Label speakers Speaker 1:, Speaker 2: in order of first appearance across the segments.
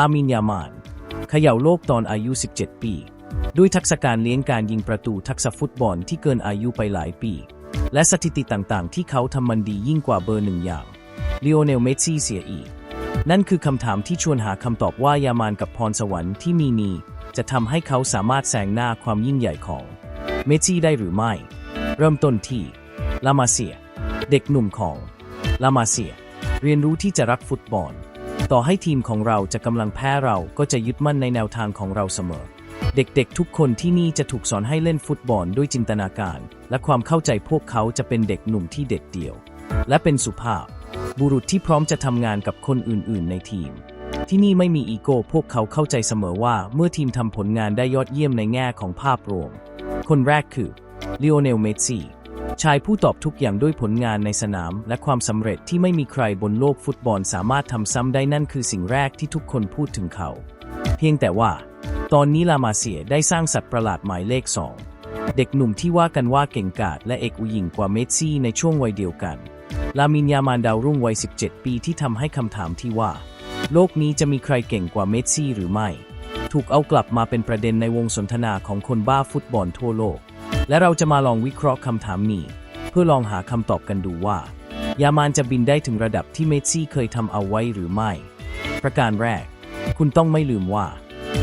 Speaker 1: ลามินยามานเขย่าโลกตอนอายุ 17 ปี ด้วยทักษะการเลี้ยงการยิงประตูทักษะฟุตบอลที่เกินอายุไปหลายปี และสถิติต่างๆ ที่เขาทำมันดียิ่งกว่าเบอร์หนึ่งอย่างลีโอเนลเมสซี่เสียอีก นั่นคือคำถามที่ชวนหาคำตอบว่ายามานกับพรสวรรค์ที่มีนีจะทำให้เขาสามารถแซงหน้าความยิ่งใหญ่ของเมสซี่ได้หรือไม่ เริ่มต้นที่ลามาเซีย เด็กหนุ่มของลามาเซีย เรียนรู้ที่จะรักฟุตบอล ต่อให้ทีมของเราจะกำลังแพ้เราก็จะยึดมั่นในแนวทางของเราเสมอ เด็กๆ ทุกคนที่นี่จะถูกสอนให้เล่นฟุตบอลด้วยจินตนาการ และความเข้าใจพวกเขาจะเป็นเด็กหนุ่มที่เด็ดเดี่ยว และเป็นสุภาพ บุรุษที่พร้อมจะทำงานกับคนอื่นๆ ในทีม ที่นี่ไม่มีอีโก้พวกเขาเข้าใจเสมอว่าเมื่อทีมทำผลงานได้ยอดเยี่ยมในแง่ของภาพรวม คนแรกคือลีโอเนล เมสซี่ ชายผู้ตอบทุกอย่างด้วยผลงานในสนาม และความสำเร็จที่ไม่มีใครบนโลกฟุตบอลสามารถทำซ้ำได้นั่นคือสิ่งแรกที่ทุกคนพูดถึงเขา เพียงแต่ว่า ตอนนี้ลามาเซียได้สร้างสัตว์ประหลาดหมายเลขสองเด็กหนุ่มที่ว่ากันว่าเก่งกาจและเอกอุยิงกว่าเมสซี่ในช่วงวัยเดียวกัน ลามินยามานดาวรุ่งวัย 17 ปีที่ทำให้คำถามที่ว่า โลกนี้จะมีใครเก่งกว่าเมสซี่หรือไม่ ถูกเอากลับมาเป็นประเด็นในวงสนทนาของคนบ้าฟุตบอลทั่วโลก และเราจะมาลองวิเคราะห์คำถามนี้ เพื่อลองหาคำตอบกันดูว่า ยามานจะบินได้ถึงระดับที่เมสซี่เคยทำเอาไว้หรือไม่ ประการแรก คุณต้องไม่ลืมว่า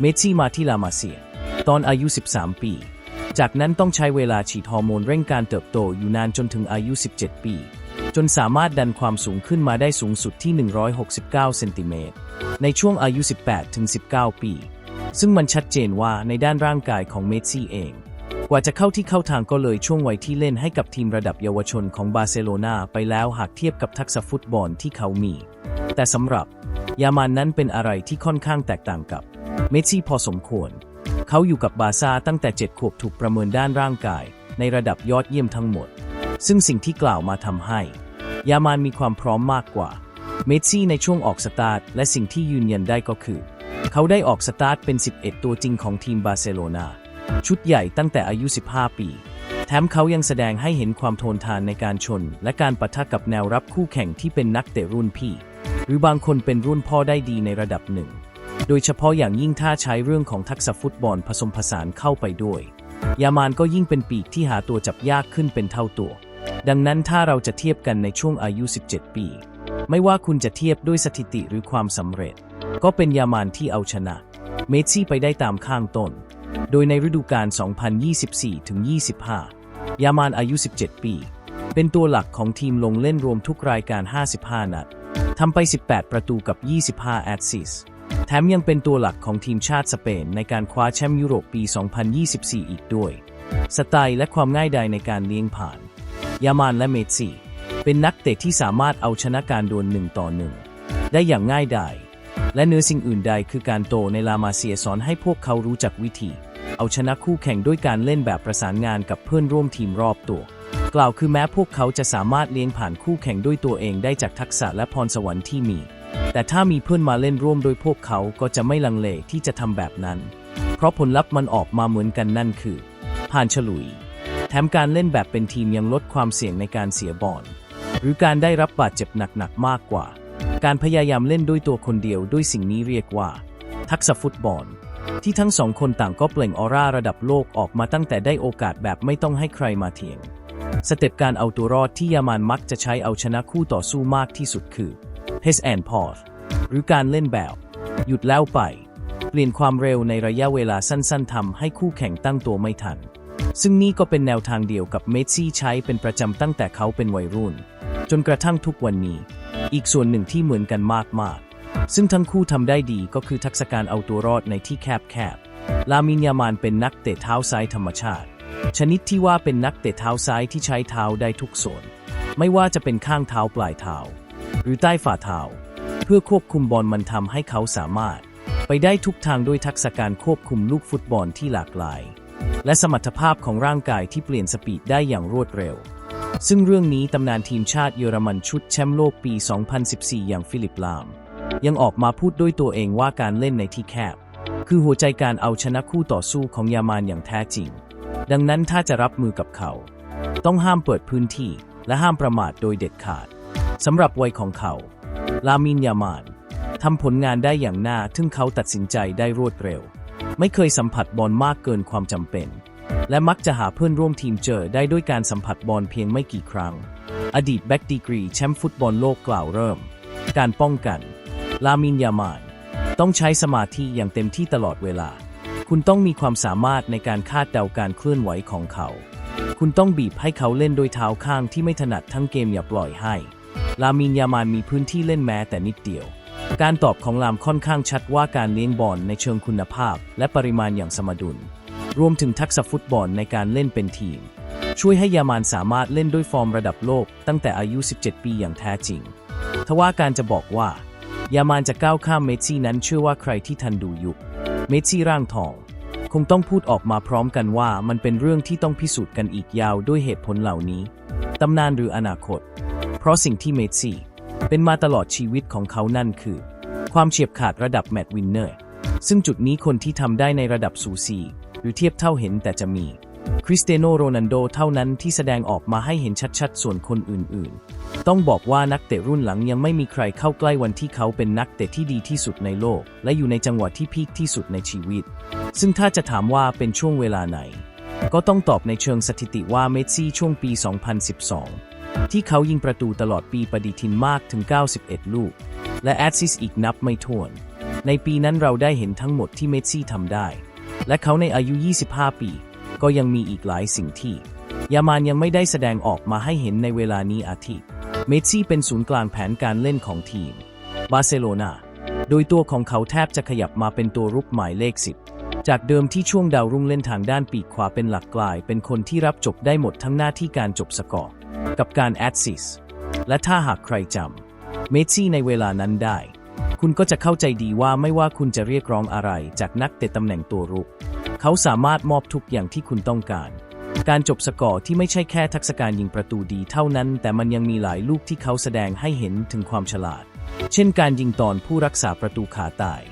Speaker 1: เมสซี่มาที่ลามาเซีย ตอนอายุ 13 ปี จากนั้นต้องใช้เวลาฉีดฮอร์โมนเร่งการเติบโตอยู่นานจนถึงอายุ 17 ปี จนสามารถดันความสูงขึ้นมาได้สูงสุดที่ 169 เซนติเมตรในช่วงอายุ 18ถึง19 ปี ซึ่งมันชัดเจนว่าในด้านร่างกายของเมสซี่เอง กว่าจะเข้าที่เข้าทางก็เลยช่วงวัยที่เล่นให้กับทีมระดับเยาวชนของบาร์เซโลนาไปแล้วหากเทียบกับทักษะฟุตบอลที่เขามี แต่สำหรับ ยามานนั้นเป็นอะไรที่ค่อนข้างแตกต่างกับเมสซี่พอสมควร เขาอยู่กับบาร์ซ่าตั้งแต่ 7 ขวบถูกประเมินด้านร่างกาย ในระดับยอดเยี่ยมทั้งหมด ซึ่งสิ่งที่กล่าวมาทำให้ ยามานมีความพร้อมมากกว่า เมสซี่ในช่วงออกสตาร์ทและสิ่งที่ยืนยันได้ก็คือ เขาได้ออกสตาร์ทเป็น 11 ตัวจริงของทีมบาร์เซโลนาชุดใหญ่ตั้งแต่อายุ 15 ปี แถมเขายังแสดงให้เห็นความโทนทานในการชน และการปะทะกับแนวรับคู่แข่งที่เป็นนักเตะรุ่นพี่ หรือบางคนเป็นรุ่นพ่อได้ดีในระดับหนึ่ง โดยเฉพาะอย่างยิ่งถ้าใช้เรื่องของทักษะฟุตบอลผสมผสานเข้าไปด้วย ยามานก็ยิ่งเป็นปีกที่หาตัวจับยากขึ้นเป็นเท่าตัว ดังนั้นถ้าเราจะเทียบกันในช่วงอายุ 17 ปี ไม่ว่าคุณจะเทียบด้วยสถิติหรือความสำเร็จ ก็เป็นยามานที่เอาชนะ เมสซี่ไปได้ตามข้างต้น โดยในฤดูกาล 2024-25 ยามานอายุ 17 ปี เป็นตัวหลักของทีมลงเล่นรวมทุกรายการ 55 นัดทำไป 18 ประตูกับ 25 แอสซิสต์แถมยังเป็นตัวหลักของทีมชาติสเปนในการคว้าแชมป์ยุโรปปี 2024 อีกด้วย สไตล์และความง่ายดายในการเลี้ยงผ่าน ยามานและเมซี่เป็นนักเตะที่สามารถเอาชนะการดวลหนึ่งต่อหนึ่งได้อย่างง่ายดายและเนื้อสิ่งอื่นใดคือการโตในลามาเซียสอนให้พวกเขารู้จักวิธี เอาชนะคู่แข่งด้วยการเล่นแบบประสานงานกับเพื่อนร่วมทีมรอบตัว กล่าวคือแม้พวกเขาจะสามารถเลี้ยงผ่านคู่แข่งด้วยตัวเองได้จากทักษะและพรสวรรค์ที่มี แต่ถ้ามีเพื่อนมาเล่นร่วมโดยพวกเขาก็จะไม่ลังเลที่จะทำแบบนั้น เพราะผลลัพธ์มันออกมาเหมือนกันนั่นคือ ผ่านฉลุย แถมการเล่นแบบเป็นทีมยังลดความเสี่ยงในการเสียบอลหรือการได้รับบาดเจ็บหนักๆมากกว่า การพยายามเล่นด้วยตัวคนเดียวด้วยสิ่งนี้เรียกว่า ทักษะฟุตบอล ที่ทั้งสองคนต่างก็เปล่งออร่าระดับโลกออกมาตั้งแต่ได้โอกาสแบบไม่ต้องให้ใครมาเถียง สเต็ปการเอาตัวรอดที่ยามานมักจะใช้เอาชนะคู่ต่อสู้มากที่สุดคือ pace and pause หรือการเล่นแบบ หยุดแล้วไป เปลี่ยนความเร็วในระยะเวลาสั้นๆทำให้คู่แข่งตั้งตัวไม่ทัน ซึ่งนี่ก็เป็นแนวทางเดียวกับเมสซี่ใช้เป็นประจำตั้งแต่เขาเป็นวัยรุ่น จนกระทั่งทุกวันนี้ อีกส่วนหนึ่งที่เหมือนกันมากๆ ซึ่งทั้งคู่ทำได้ดีก็คือทักษะการเอาตัวรอดในที่แคบๆ ลามินยามานเป็นนักเตะเท้าซ้ายธรรมชาติ ชนิดที่ว่าเป็นนักเตะเท้าซ้ายที่ใช้เท้าได้ทุกส่วน ไม่ว่าจะเป็นข้างเท้าปลายเท้า หรือใต้ฝ่าเท้า เพื่อควบคุมบอลมันทำให้เขาสามารถ ไปได้ทุกทางด้วยทักษะการควบคุมลูกฟุตบอลที่หลากหลาย และสมรรถภาพของร่างกายที่เปลี่ยนสปีดได้อย่างรวดเร็ว ซึ่งเรื่องนี้ตำนานทีมชาติเยอรมันชุดแชมป์โลกปี 2014 อย่างฟิลิปลาม ยังออกมาพูดด้วยตัวเองว่าการเล่นในที่แคบ คือหัวใจการเอาชนะคู่ต่อสู้ของยามานอย่างแท้จริง ดังนั้นถ้าจะรับมือกับเขา ต้องห้ามเปิดพื้นที่ และห้ามประมาทโดยเด็ดขาดสำหรับวัยของเขา ลามินยามานทำผลงานได้อย่างน่าทึ่งเขาตัดสินใจได้รวดเร็ว ไม่เคยสัมผัสบอลมากเกินความจำเป็น และมักจะหาเพื่อนร่วมทีมเจอได้ด้วยการสัมผัสบอลเพียงไม่กี่ครั้ง อดีตแบ็กดีกรีแชมป์ฟุตบอลโลกกล่าวเริ่ม การป้องกัน ลามินยามาน ต้องใช้สมาธิอย่างเต็มที่ตลอดเวลา คุณต้องมีความสามารถในการคาดเดาการเคลื่อนไหวของเขา คุณต้องบีบให้เขาเล่นโดยเท้าข้างที่ไม่ถนัดทั้งเกมอย่าปล่อยให้ ลามินยามานมีพื้นที่เล่นแม้แต่นิดเดียว การตอบของลามค่อนข้างชัดว่าการเลี้ยงบอลในเชิงคุณภาพ และปริมาณอย่างสมดุล รวมถึงทักษะฟุตบอลในการเล่นเป็นทีม ช่วยให้ยามานสามารถเล่นด้วยฟอร์มระดับโลก ตั้งแต่อายุ 17 ปีอย่างแท้จริง ทว่าการจะบอกว่า ยามานจะก้าวข้ามเมสซี่นั้นเชื่อว่าใครที่ทันดูยุค เมสซี่ร่างทอง คงต้องพูดออกมาพร้อมกันว่ามันเป็นเรื่องที่ต้องพิสูจน์กันอีกยาวด้วยเหตุผลเหล่านี้ ตำนานหรืออนาคต เพราะสิ่งที่เมสซี่ เป็นมาตลอดชีวิตของเขานั่นคือ ความเฉียบขาดระดับแมตช์วินเนอร์ ซึ่งจุดนี้คนที่ทำได้ในระดับสูสี หรือเทียบเท่าเห็นแต่จะมี คริสเตียโนโรนัลโดเท่านั้นที่แสดงออกมาให้เห็นชัดๆ ส่วนคนอื่นๆ ต้องบอกว่านักเตะรุ่นหลังยังไม่มีใครเข้าใกล้วันที่เขาเป็นนักเตะที่ดีที่สุดในโลก และอยู่ในจังหวะที่พีคที่สุดในชีวิต ซึ่งถ้าจะถามว่าเป็นช่วงเวลาไหน ก็ต้องตอบในเชิงสถิติว่าเมสซี่ช่วงปี 2012 ที่เขายิงประตูตลอดปีปฏิทินมากถึง 91 ลูก และแอดซิสอีกนับไม่ถ้วน ในปีนั้นเราได้เห็นทั้งหมดที่เมสซี่ทำได้ และเขาในอายุ 25 ปี ก็ยังมีอีกหลายสิ่งที่ ยามานยังไม่ได้แสดงออกมาให้เห็นในเวลานี้อาทิเมสซี่เป็นศูนย์กลางแผนการเล่นของทีม บาร์เซโลนาโดยตัวของเขาแทบจะขยับมาเป็นตัวรุกหมายเลข 10 จากเดิมที่ช่วงดาวรุ่งเล่นทางด้านปีกขวาเป็นหลักกลาย เป็นคนที่รับจบได้หมดทั้งหน้าที่การจบสกอร์ กับการแอดซิสและถ้าหากใครจำเมสซี่ในเวลานั้นได้ คุณก็จะเข้าใจดีว่าไม่ว่าคุณจะเรียกร้องอะไรจากนักเตะตำแหน่งตัวรุก เขาสามารถมอบทุกอย่างที่คุณต้องการ การจบสกอร์ที่ไม่ใช่แค่ทักษะการยิงประตูดีเท่านั้น แต่มันยังมีหลายลูกที่เขาแสดงให้เห็นถึงความฉลาด เช่นการยิงตอนผู้รักษาประตูขาตาย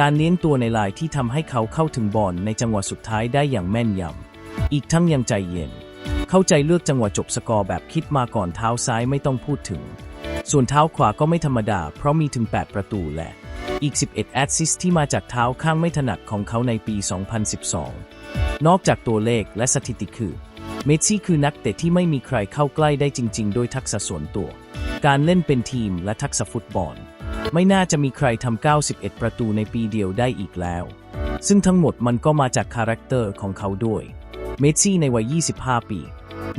Speaker 1: การเลี้ยงตัวในลายที่ทำให้เขาเข้าถึงบอลในจังหวะสุดท้ายได้อย่างแม่นยำอีกทั้งยังใจเย็น เข้าใจเลือกจังหวะจบสกอร์แบบคิดมาก่อนเท้าซ้ายไม่ต้องพูดถึง ส่วนเท้าขวาก็ไม่ธรรมดา เพราะมีถึง 8 ประตูและ อีก 11 แอดซิสที่มาจากเท้าข้างไม่ถนัดของเขาในปี 2012 นอกจากตัวเลขและสถิติคือ เมสซี่คือนักเตะที่ไม่มีใครเข้าใกล้ได้จริง ๆ โดยทักษะส่วนตัว การเล่นเป็นทีมและทักษะฟุตบอล ไม่น่าจะมีใครทำ 91 ประตูในปีเดียวได้อีกแล้ว ซึ่งทั้งหมดมันก็มาจากคาแรคเตอร์ของเขาด้วย เมซี่ในวัย 25 ปี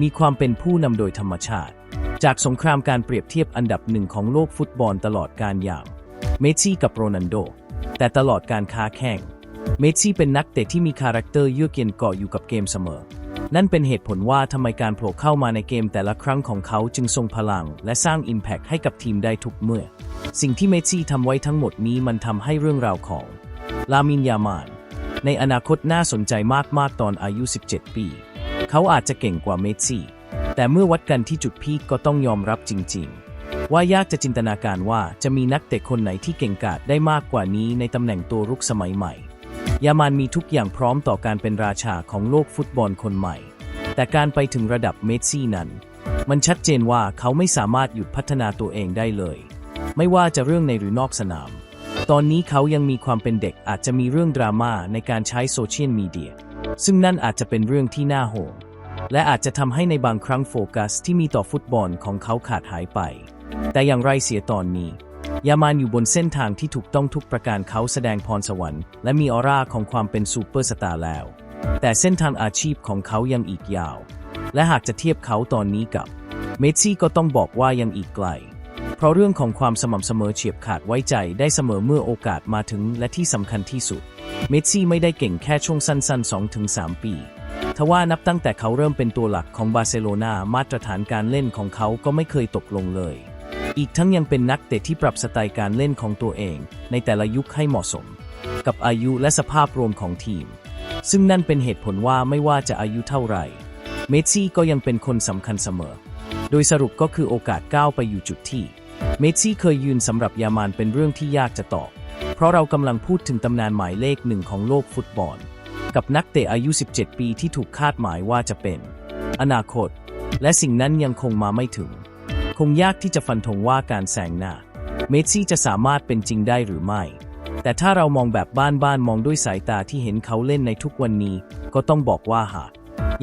Speaker 1: มีความเป็นผู้นำโดยธรรมชาติ จากสงครามการเปรียบเทียบอันดับหนึ่งของโลกฟุตบอลตลอดการอย่าง เมซี่กับโรนัลโด แต่ตลอดการค้าแข่ง เมซี่เป็นนักเตะที่มีคาแรคเตอร์เยือกเย็นเกาะอยู่กับเกมเสมอ นั่นเป็นเหตุผลว่าทำไมการโผล่เข้ามาในเกมแต่ละครั้งของเขาจึงทรงพลัง และสร้างอิมแพกให้กับทีมได้ทุกเมื่อ สิ่งที่เมซี่ทำไว้ทั้งหมดนี้มันทำให้เรื่องราวของลามินยามาน ในอนาคตน่าสนใจมากๆตอนอายุ 17 ปี เขาอาจจะเก่งกว่าเมสซี่ แต่เมื่อวัดกันที่จุดพีคก็ต้องยอมรับจริง ๆ ว่ายากจะจินตนาการว่าจะมีนักเตะคนไหนที่เก่งกาจได้มากกว่านี้ในตำแหน่งตัวรุกสมัยใหม่ ยามานมีทุกอย่างพร้อมต่อการเป็นราชาของโลกฟุตบอลคนใหม่ แต่การไปถึงระดับเมสซี่นั้น มันชัดเจนว่าเขาไม่สามารถหยุดพัฒนาตัวเองได้เลย ไม่ว่าจะเรื่องในหรือนอกสนาม ตอนนี้เขายังมีความเป็นเด็กอาจจะมีเรื่องดราม่าในการใช้โซเชียลมีเดีย ซึ่งนั่นอาจจะเป็นเรื่องที่น่าห่วง และอาจจะทำให้ในบางครั้งโฟกัสที่มีต่อฟุตบอลของเขาขาดหายไป แต่อย่างไรเสียตอนนี้ ยามานอยู่บนเส้นทางที่ถูกต้องทุกประการเขาแสดงพรสวรรค์และมีออร่าของความเป็นซูเปอร์สตาร์แล้ว แต่เส้นทางอาชีพของเขายังอีกยาว และหากจะเทียบเขาตอนนี้กับเมสซี่ก็ต้องบอกว่ายังอีกไกล เพราะเรื่องของความสม่ำเสมอเฉียบขาดไว้ใจได้เสมอเมื่อโอกาสมาถึงและที่สำคัญที่สุด เมสซี่ไม่ได้เก่งแค่ช่วงสั้นๆ 2-3 ปีทว่านับตั้งแต่เขาเริ่มเป็นตัวหลักของบาร์เซโลนามาตรฐานการเล่นของเขาก็ไม่เคยตกลงเลย อีกทั้งยังเป็นนักเตะที่ปรับสไตล์การเล่นของตัวเอง ในแต่ละยุคให้เหมาะสม กับอายุและสภาพรวมของทีม ซึ่งนั่นเป็นเหตุผลว่าไม่ว่าจะอายุเท่าไหร่ เมสซี่ก็ยังเป็นคนสำคัญเสมอ โดยสรุปก็คือโอกาสก้าวไปอยู่จุดที่ เมสซี่เคยยืนสำหรับยามานเป็นเรื่องที่ยากจะตอบ เพราะเรากำลังพูดถึงตำนานหมายเลขหนึ่งของโลกฟุตบอล กับนักเตะอายุ 17 ปีที่ถูกคาดหมายว่าจะเป็น อนาคต และสิ่งนั้นยังคงมาไม่ถึง คงยากที่จะฟันธงว่าการแซงหน้า เมสซี่จะสามารถเป็นจริงได้หรือไม่ แต่ถ้าเรามองแบบบ้านๆมองด้วยสายตาที่เห็นเขาเล่นในทุกวันนี้ ก็ต้องบอกว่าหาก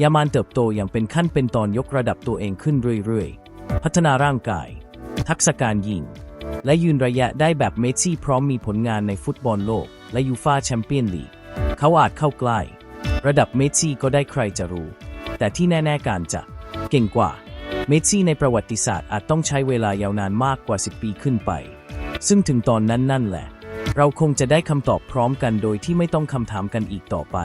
Speaker 1: ยามานเติบโตอย่างเป็นขั้นเป็นตอนยกระดับตัวเองขึ้นเรื่อยๆ พัฒนาร่างกาย ทักษะการยิง และยืนระยะได้แบบเมสซี่พร้อมมีผลงานในฟุตบอลโลก และยูฟาแชมเปี้ยนลีก เขาอาจเข้าใกล้ ระดับเมสซี่ก็ได้ใครจะรู้ แต่ที่แน่ ๆ การจะ เก่งกว่า เมสซี่ในประวัติศาสตร์อาจต้องใช้เวลายาวนานมากกว่า 10 ปีขึ้นไป ซึ่งถึงตอนนั้นนั่นแหละ เราคงจะได้คำตอบพร้อมกันโดยที่ไม่ต้องคำถามกันอีกต่อไป